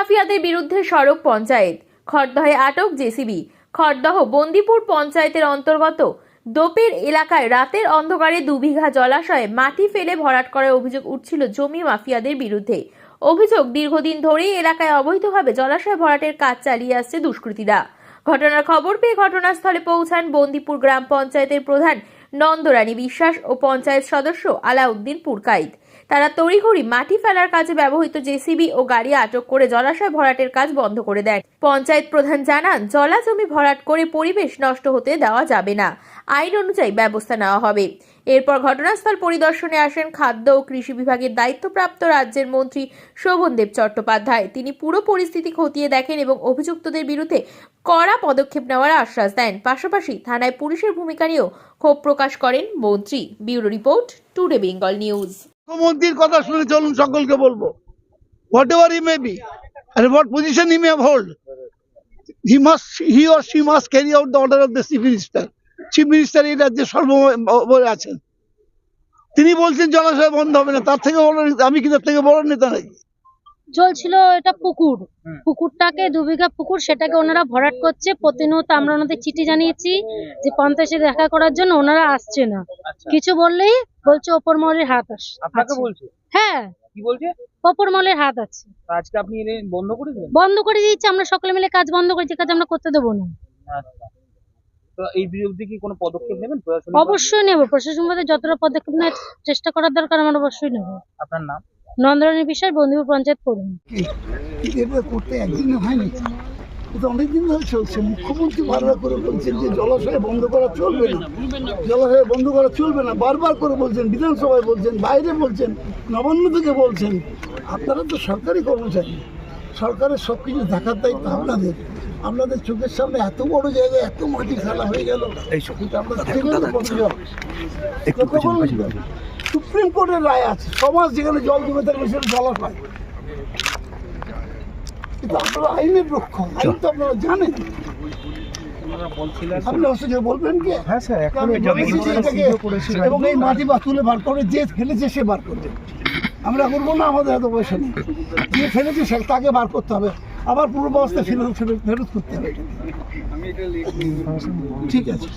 মাফিয়াদের বিরুদ্ধে সড়ক পঞ্চায়েত, খড়দহে আটক জেসিবি, খড়দহ বন্দিপুর পঞ্চায়েতের অন্তর্গত দোপের এলাকায় রাতের অন্ধকারে দুবিঘা জলাশয়ে মাটি ফেলে ভরাট করার অভিযোগ উঠছিল জমি মাফিয়াদের বিরুদ্ধে। অভিযোগ, দীর্ঘদিন ধরেই এলাকায় অবৈধভাবে জলাশয় ভরাটের কাজ চালিয়ে আসছে দুষ্কৃতীরা। ঘটনার খবর পেয়ে ঘটনাস্থলে পৌঁছান বন্দিপুর গ্রাম পঞ্চায়েতের প্রধান নন্দরানী বিশ্বাস ও পঞ্চায়েত সদস্য আলাউদ্দিন পুরকাইত। তারা তড়িঘড়ি মাটি ফেলার কাজে ব্যবহৃত জেসিবি ও গাড়ি আটক করে জলাশয় ভরাটের কাজ বন্ধ করে দেন। পঞ্চায়েত প্রধান জানান, জলা জমি ভরাট করে পরিবেশ নষ্ট হতে দেওয়া যাবে না। আইন অনুযায়ী ব্যবস্থা নেওয়া হবে। এরপর ঘটনাস্থল পরিদর্শনে আসেন খাদ্য ও কৃষি বিভাগের দায়িত্বপ্রাপ্ত রাজ্যের মন্ত্রী শোভনদেব চট্টোপাধ্যায়। তিনি পুরো পরিস্থিতি খতিয়ে দেখেন এবং অভিযুক্তদের বিরুদ্ধে কড়া পদক্ষেপ নেওয়ার আশ্বাস দেন। পাশাপাশি থানায় পুলিশের ভূমিকা নিয়েও ক্ষোভ প্রকাশ করেন মন্ত্রী। Bureau report today Bengal news. মুখ্যমন্ত্রীর কথা শুনে চলুন সকলকে বলব। Whatever he may be and position position he may hold, he must, he or she must carry out the order of the chief chief minister এই রাজ্যে সর্ব আছেন। তিনি বলছেন জলাশয় বন্ধ হবে না। তার থেকে বড় আমি কি তার থেকে বড় নেতা নাকি? জল ছিল এটা পুকুর পুকুরটাকে দু বিঘা পুকুর সেটাকে ওনারা ভরাট করছে। প্রতিনিয়ত আমরা ওনাদের চিঠি জানিয়েছি যে পঞ্চায়েতে দেখা করার জন্য ওনারা আসছে না। কিছু বললেই বলছে ওপর মহলের হাত আস আচ্ছা। আপনাকে বলছে? হ্যাঁ। কি বলছে? ওপর মহলের হাত আছে। আজকে আপনি বন্ধ করে দিলেন বন্ধ করে দিয়েছে আমরা সকলে মিলে কাজ বন্ধ করেছি কাজ আমরা করতে দেবো না। আচ্ছা। এই বিরুদ্ধে কি কোনো পদক্ষেপ নেবেন? অবশ্যই নেব। প্রশাসন যতটা পদক্ষেপ নেওয়ার চেষ্টা করার দরকার আমরা অবশ্যই নেব। আপনার নাম? নন্দরানী বিশ্বাস বন্ধুপুর পঞ্চায়েত এটা করতে একদিনে হয়নি। এটা অনেকদিন ধরে চলছে। মুখ্যমন্ত্রী বারবার করে বলছেন যে জলাশয় বন্ধ করা চলবে না। জলাশয় বন্ধ করা চলবে না। বারবার করে বলছেন, বিধানসভায় বলছেন, বাইরে বলছেন, নবান্ন থেকে বলছেন। আপনারা তো সরকারি কর্মচারী। সরকারের সব কিছু দেখার দায়িত্ব আপনাদের। আপনাদের চোখের সামনে এত বড় জায়গায় এত মাটি ফেলা হয়ে গেল? সুপ্রিম কোর্টের রায় আছে। সমাজ যেখানে জল জমে থাকবে সেটা জলাশয় কিন্তু আপনারা আইনের রক্ষক আইন তো আপনারা জানেন। আপনি অসুবিধা বলবেন কি? হ্যাঁ স্যার এবং এই মাটি বা তুলে বার করে যে ফেলেছে সে বার করবে। আমরা করব না আমাদের এত পয়সা নেই। যে ফেলেছে সে তাকে বার করতে হবে। আবার পূর্ব অবস্থায় ফেরত ফেরত ফেরত করতে হবে। ঠিক আছে।